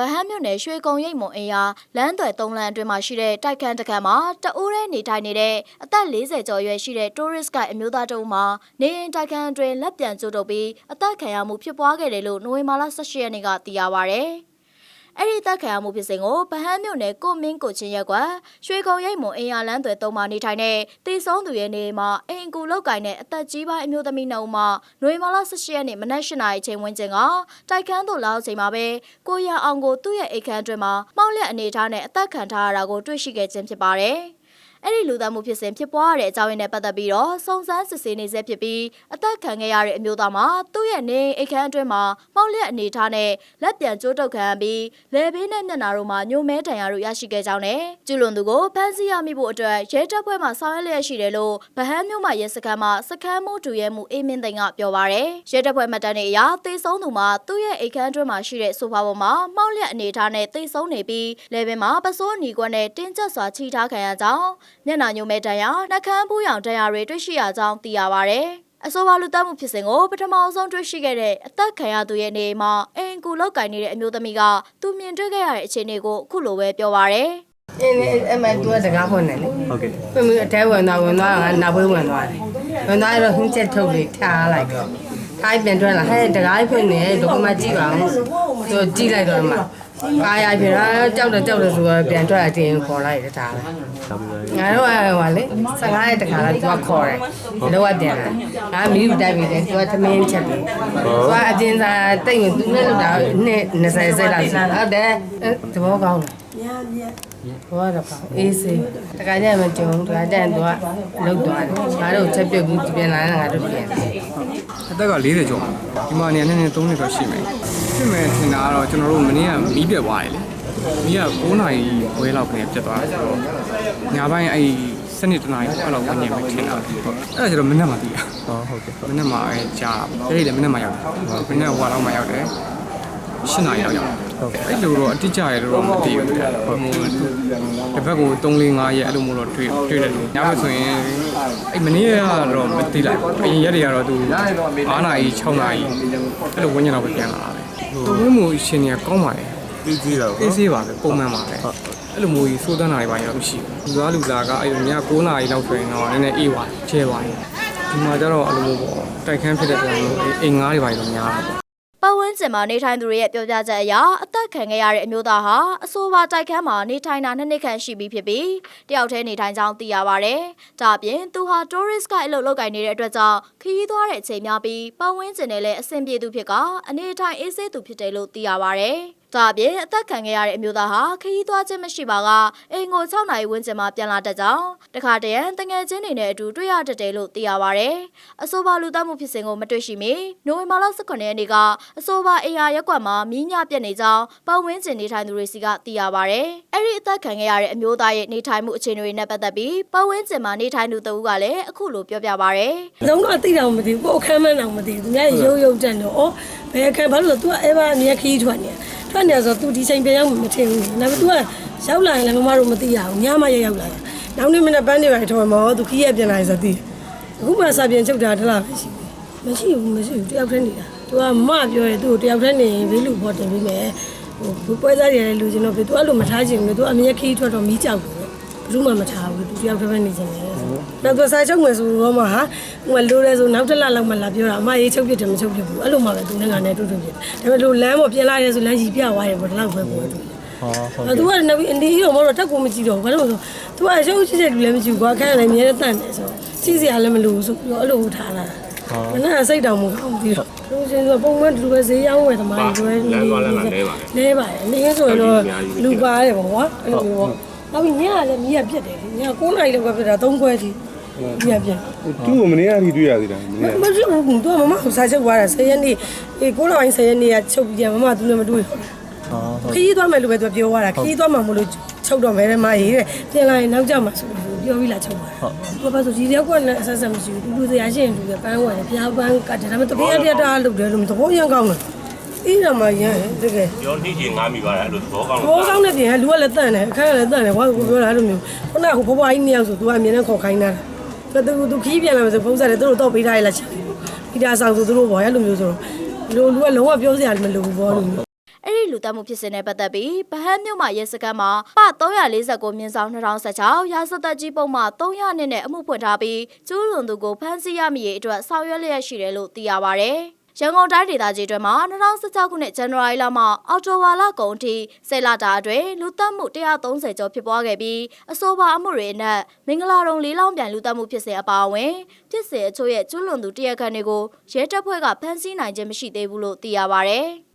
ဗဟန်းမြို့နယ်ရွှေကုံရိပ်မွန်အင်အားလမ်းသွယ်သုံးလမ်းအတွင်းမှာရှိတဲ့တိုက်ခန်းတစ်ခန်းမှာတအိုးရဲနေထိုင်နေတဲ့အသက်40ကျော်အရွယ်ရှိတဲ့ tourist guide အမျိုးသားတအုပ်မှာနေရင်တိုက်ခန်းအတွင်းလက်ပြန်ကျိုးတုပ်ပြီးအသက်ခံရမှုဖြစ်ပွားခဲ့တယ်လို့နိုဝင်ဘာလ18ရက်နေ့ကသိရပါဗျ။ အဲ့ဒီတက်ခံရမှုဖြစ်စဉ်ကိုဗဟန်းမြို့နယ်ကိုမင်းကိုချင်းရက်ကွာရွှေကုံရိပ်မွန်အင်အားလန်းသွယ်သုံးမှာနေထိုင်တဲ့တေဆုံးသူရဲ့နေအိမ်မှာအိမ်အကူလောက်ကင်တဲ့အသက်ကြီးပိုင်းအမျိုးသမီးနှုံမှာနွေမာလာ18ရက်နေ့မနက်၈နာရီအချိန်ဝန်းကျင်ကတိုက်ခန်းသို့လာချိန်မှာပဲကိုရအောင်ကိုသူ့ရဲ့အိမ်ခန်းအတွင်းမှာမှောက်လျက်အနေထားနဲ့အသက်ခံထားရတာကိုတွေ့ရှိခဲ့ခြင်းဖြစ်ပါတယ်။ အဲ့ဒီလူသားမှုဖြစ်စဉ်ဖြစ်ပွားရတဲ့အကြောင်းရင်းနဲ့ပတ်သက်ပြီးတော့စုံစမ်းစစ်ဆေးနေဆဲဖြစ်ပြီးအသက်ခံခဲ့ရတဲ့အမျိုးသားမှာသူ့ရဲ့နေအိမ်ခန်းအတွင်းမှာမှောက်လျက်အနေထားနဲ့လက်ပြန်ကျိုးတုပ်ခံရပြီးလေဘေးနဲ့မျက်နှာတို့မှာညိုမဲတန်ရာတို့ရရှိခဲ့ကြောင်းနဲ့ကျူလွန်သူကိုဖမ်းဆီးရမိဖို့အတွက်ရဲတပ်ဖွဲ့မှဆောင်ရွက်လျက်ရှိတယ်လို့ဗဟန်းမြို့မှာရဲစခန်းမှစခန်းမှုတူရဲမှုအေးမင်းသိန်းကပြောပါရယ်ရဲတပ်ဖွဲ့မှတ်တမ်းတွေအရသေဆုံးသူမှာသူ့ရဲ့အိမ်ခန်းအတွင်းမှာရှိတဲ့ဆိုဖာပေါ်မှာမှောက်လျက်အနေထားနဲ့သေဆုံးနေပြီးလေဘေးမှာပစိုးအနီကွက်နဲ့တင်းကျပ်စွာခြိထားခံရကြောင်းမျက်နှာညိုမဲတန်ရာနှကန်းပူးရောင်တန်ရာတွေတွေ့ရှိရကြောင်းသိရပါရယ်အဆိုပါလူတက်မှုဖြစ်စဉ်ကိုပထမဆုံးတွေ့ရှိခဲ့တဲ့အသက်ခံရသူရဲ့နေအိမ်မှာအိမ်ကူလောက်ကင်နေတဲ့အမျိုးသမီးကသူမြင်တွေ့ခဲ့ရတဲ့အခြေအနေကိုအခုလိုပဲပြောပါရယ်အင်းအဲ့မဲ့သူကတကားဖွင့်တယ်လေဟုတ်ကဲ့ပြင်ပြီးအထဲဝင်သွားဝင်သွားကနောက်ဘေးဝင်သွားတယ်ဝင်သွားတော့ဟင်းချက်ထုတ်လေးထားလိုက်တော့ထားပြန်ထွက်လာဟဲ့တကားဖွင့်နေဒုက္ခမကြည့်ပါဦးသူကြည့်လိုက်တော့မှ ကာယပြတာကြောက်တယ်ကြောက်တယ်ဆိုတော့ပြန်ထွက်လာတင်ခေါ်လိုက်တယ်ဒါပဲဒါပြီးတော့ငါတို့ကဟိုလေ15ရက်တခါလာသူကခေါ်တယ်လောကပြန်လာငါမီးယူတိုက်ပြီးတယ်သူကသမင်းချက်ပြီးသူကအတင်းစားတိတ်ဝင်သူနဲ့လောက်တာနှစ်20ဆက်လာဟုတ်တယ်သဘောကောင်းတယ်ဘောတော့ပါအေးစေးတခါကျရင်မကြုံတခါကျရင်သူကလုတ်သွားတယ်ငါတို့ချက်ပြုတ်ပြီးပြန်လာငါတို့ပြန်အသက်က40ကျော်ဒီမှာနေနေနေ3နှစ်တော့ရှိမယ် ဖြစ်မယ်ထင်တာကတော့ကျွန်တော်တို့မနေ့ကမီးပြတ်သွားတယ်လေမီးက9နာရီခွဲလောက်ခနဲ့ပြတ်သွားတယ်ဆိုတော့ညပိုင်းအဲ့စနစ်တနာရီအဲ့လောက်ဝင်နေမှထင်တာဟုတ်အဲ့ဒါကျတော့မနေ့မှသိတာဟောဟုတ်ကဲ့မနေ့မှအဲကြားတာအဲ့ဒီလည်းမနေ့မှရောက်တယ်မနေ့ဟိုလောက်မှရောက်တယ်8နာရီလောက်ရောက်တယ်အဲ့လိုတော့အတိအကျရတော့မသိဘူးဟုတ်တစ်ဘက်က3 4 5ရက်အဲ့လိုမျိုးတော့တွေ့တွေ့တယ်ညဘက်ဆိုရင်အဲ့မနေ့ကတော့မသိလိုက်ဘူးအရင်ရက်တွေကတော့သူ9နာရီ6နာရီအဲ့လိုဝန်းကျင်တော့ပဲပြန်လာတာ ပဲသူဝင်းမှုအရှင်ကြီးကောင်းပါလေပြီးကြည့်တော့အေးဆေးပါပဲပုံမှန်ပါပဲအဲ့လိုမျိုးကြီးစိုးတန်းတာတွေပါရောရှိဘူးလူသားလူသားကအဲ့လိုည9နာရီလောက်ဆိုရင်တော့နည်းနည်းအေးသွားကျဲသွားတယ်ဒီမှာကျတော့အဲ့လိုမျိုးပေါ့တိုက်ခန်းဖြစ်တဲ့ပုံမျိုးအိမ်ငါးတွေပါရောများတာပေါ့ ပတ်ဝန်းကျင်မှာနေထိုင်သူတွေရဲ့ပြောပြချက်အရအသက်ခံခဲ့ရတဲ့အမျိုးသားဟာအဆိုပါတိုက်ခန်းမှာနေထိုင်တာနှစ်နှစ်ခန့်ရှိပြီဖြစ်ပြီးတယောက်တည်းနေထိုင်ကြောင်းသိရပါဗျ။ဒါအပြင်သူဟာ tourist guide အလုပ်လုပ်ကိုင်နေတဲ့အတွက်ကြောင့်ခရီးသွားတဲ့အချိန်များပြီးပတ်ဝန်းကျင်နဲ့လည်းအဆင်ပြေသူဖြစ်ကအနေထိုင်အေးဆေးသူဖြစ်တယ်လို့သိရပါဗျ။ ဒါအပြင်အသက်ခံခဲ့ရတဲ့အမျိုးသားဟာခရီးသွားခြင်းမရှိပါကအိမ်ကို6နာရီဝန်းကျင်မှာပြန်လာတတ်ကြောင်းတခါတရံတငယ်ချင်းတွေနဲ့အတူတွေ့ရတတ်တယ်လို့သိရပါဗျ။အဆိုပါလူသတ်မှုဖြစ်စဉ်ကိုမတွေ့ရှိမီနိုဝင်ဘာလ18ရက်နေ့ကအဆိုပါအေယာရက်ကွက်မှာမီးညပြက်နေကြောင်းပတ်ဝန်းကျင်နေထိုင်သူတွေစီကသိရပါဗျ။အဲ့ဒီအသက်ခံခဲ့ရတဲ့အမျိုးသားရဲ့နေထိုင်မှုအခြေအနေတွေနဲ့ပတ်သက်ပြီးပတ်ဝန်းကျင်မှာနေထိုင်သူတဦးကလည်းအခုလိုပြောပြပါဗျ။လုံးတော့သိတော့မသိဘူးကိုယ်အခမ်းမန်းတော့မသိဘူးသူများရုပ်ရုပ်တက်နေတော့ဩဘယ်အခမ်းဘာလို့လဲ तू အဲဘာအမြဲခီးထွက်နေ ထွက်နေဆို तू ဒီချိန်ပြန်ရောက်မှမထင်ဘူးဒါပေမဲ့ तू ကရောက်လာရင်လည်းမမတို့မသိရဘူးညမှရရောက်လာတယ်နောက်နေ့မနေ့ပန်းနေပါထော်မော तू ခီးရပြန်လာရင်ဆိုသိအခုမှစာပြန်ချုပ်တာတလားပဲရှိမရှိဘူးမရှိဘူးတယောက်တည်းနေတာ तू ကမပြောရဲ तू တယောက်တည်းနေရင်ဘေးလူပေါ်တင်ပြီးမယ်ဟိုပွဲစားတွေလည်းလူချင်းတော့ပြီ तू အဲ့လိုမထားချင်ဘူး तू အမြဲခီးထွက်တော့မီးကြောက်တယ်ဘူးမှမထားဘူး तू တယောက်တည်းပဲနေချင်တယ် နောက်တော့စာချုပ်မယ်ဆိုတော့မှဟာဟိုလိုလဲဆိုနောက်တစ်လလောက်မှလာပြောတာအမရေးချုပ်ပြတယ်မချုပ်ပြဘူးအဲ့လိုမှပဲသူနဲ့ငါနဲ့တူတူပြတယ်ဒါပေမဲ့လိုလမ်းပေါ်ပြင်လာရဲဆိုလမ်းကြီးပြသွားတယ်ပေါ့ဒီလောက်ပဲပေါ့သူဟောဟုတ်အဲ့သူကနောက်ပြီးအန်ဒီရောမတော့တက်ကိုမကြည့်တော့ဘူးဘာလို့လဲဆိုသူကအရှုပ်ချစ်တဲ့လူလည်းမကြည့်ဘူးကွာခန်းလည်းမြဲတတ်တယ်ဆိုကြည့်စရာလည်းမလိုဘူးဆိုပြီးတော့အဲ့လိုထားလာမနာစိတ်တောင်မကောင်းဘူးလို့ရှင်ဆိုပုံမှန်ဒီလိုပဲဈေးရောင်းဝယ်သမားတွေပဲလဲပါတယ်လဲပါတယ်နေဆိုရင်တော့လူပါတယ်ပေါ့ကွာအဲ့လိုမျိုးပေါ့ နောက်ပြီးညကလည်းမြည်ရပြက်တယ်ည9နာရီလောက်ကပြက်တာ3ခွဲကြီးမြည်ရပြက်သူ့ကိုမနေ့ကထိတွေ့ရသေးတယ်မနေ့ကမဖြစ်ဘူးသူကမမကိုစားချုပ်သွားတာ10ရက်နေ့အေး9လပိုင်း10ရက်နေ့ကချုပ်ပြီးတယ်မမသူလည်းမတွေ့ဘူးဟောဟုတ်ခရီးသွားမယ်လို့ပဲသူပြောသွားတာခရီးသွားမှာမလို့ချုပ်တော့မယ်တဲ့မရေးတဲ့ပြန်လာရင်နောက်ကြမှာဆိုပြီးပြောပြီးလာချုပ်သွားတာဘာလို့ဆိုဒီရောက်ကွက်နဲ့အဆက်ဆက်မရှိဘူးလူလူစရာရှိရင်လူကပန်းဝင်တယ်ပြားပန်းကတယ်ဒါပေမဲ့တပည့်အပြတ်တာလုပ်တယ်လို့သဘောရမ်းကောင်းတယ် အေးတော့မှရမ်းတကယ်ပြောနှိချင်ငားမိပါတယ်အဲ့လိုသဘောကောင်းဘောကောင်းတဲ့ပြင်လူကလည်းတန့်တယ်အခန်းကလည်းတန့်တယ်ဘာကိုပြောတာအဲ့လိုမျိုးခုနကဟိုဘဘကြီးနှစ်ယောက်ဆိုသူကအမြင်နဲ့ခေါ်ခိုင်းတာသူသူခီးပြန်လာမယ်ဆိုဖုန်းဆက်တယ်သူတို့တော့ပေးထားရလားချင်ပြီးတာဆောင်ဆိုသူတို့ဘောအဲ့လိုမျိုးဆိုတော့လူလူကလုံးဝပြောစရာမလိုဘူးဘောလို့အဲ့ဒီလူတက်မှုဖြစ်စဉ်နဲ့ပတ်သက်ပြီးဗဟန်းမြို့မှာရဲစခန်းမှာပ349မြင်းဆောင်2016ရာဇသက်ကြီးပုံမှ300နှစ်နဲ့အမှုဖွင့်ထားပြီးကျူးလွန်သူကိုဖမ်းဆီးရမည်အတွက်ဆောင်ရွက်လျက်ရှိတယ်လို့သိရပါဗျ။ ရန်ကုန်တိုင်းဒေသကြီးအတွင်းမှာ2016ခုနှစ်ဇန်နဝါရီလမှအောက်တိုဘာလကုန်ထိဆယ်လတာအတွင်းလူသက်မှု130ကျော်ဖြစ်ပွားခဲ့ပြီးအဆိုပါအမှုတွေနဲ့မင်္ဂလာတုံလေးလောင်းပြန်လူသက်မှုဖြစ်စဉ်အပါအဝင်ဖြစ်စဉ်အချို့ရဲ့ကျူးလွန်သူတရားခံတွေကိုရဲတပ်ဖွဲ့ကဖမ်းဆီးနိုင်ခြင်းမရှိသေးဘူးလို့သိရပါဗျ။